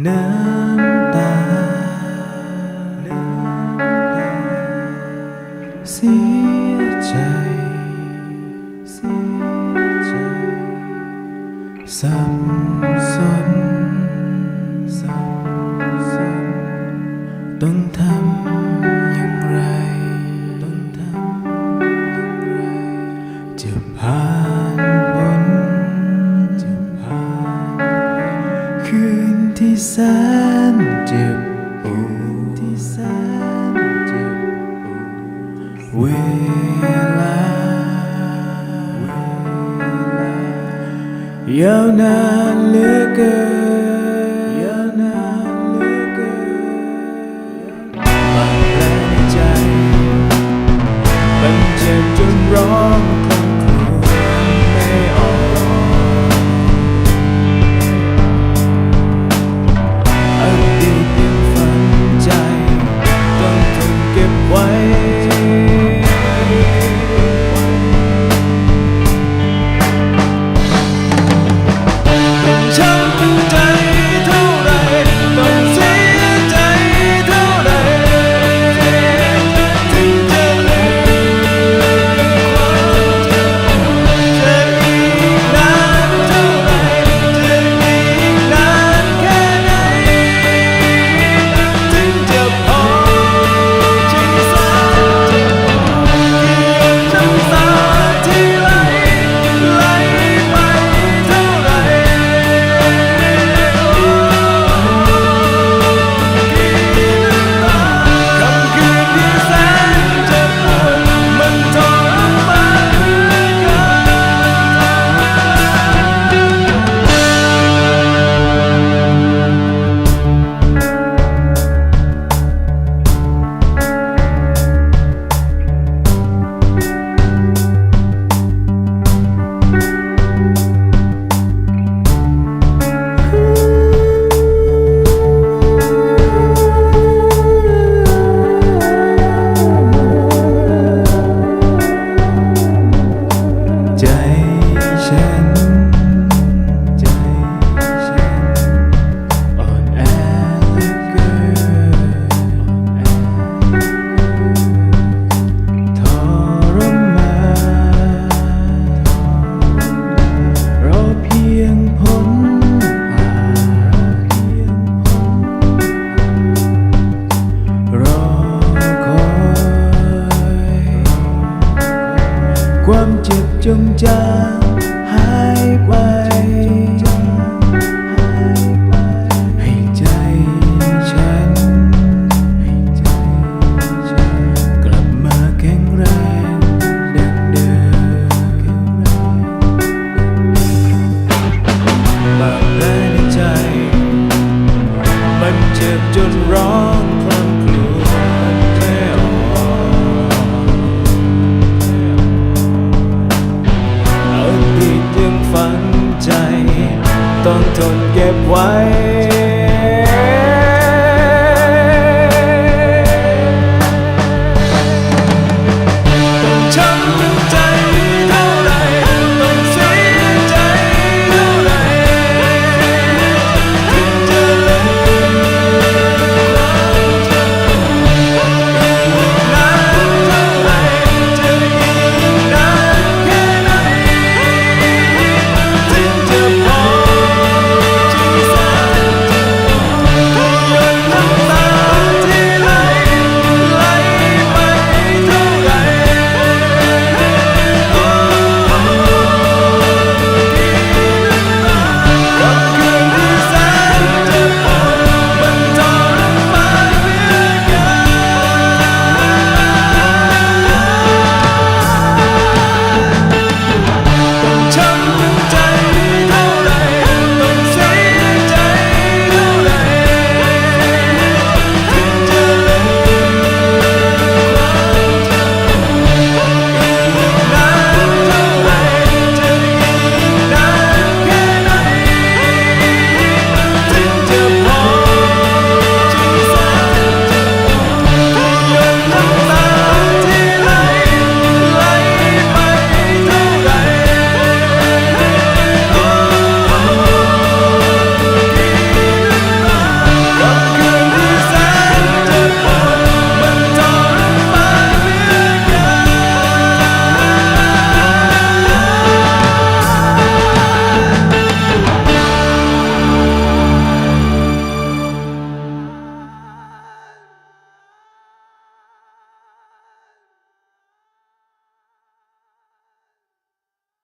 Nước ta, nước ta xiết chảy, xiết chảy, sầm xuân. ที่แสนเจ็บปวดที่สนจ็ปวดเวลายาวนานเหลือเกิน ความเจ็บจงจางหายไป องทนเก็บไว้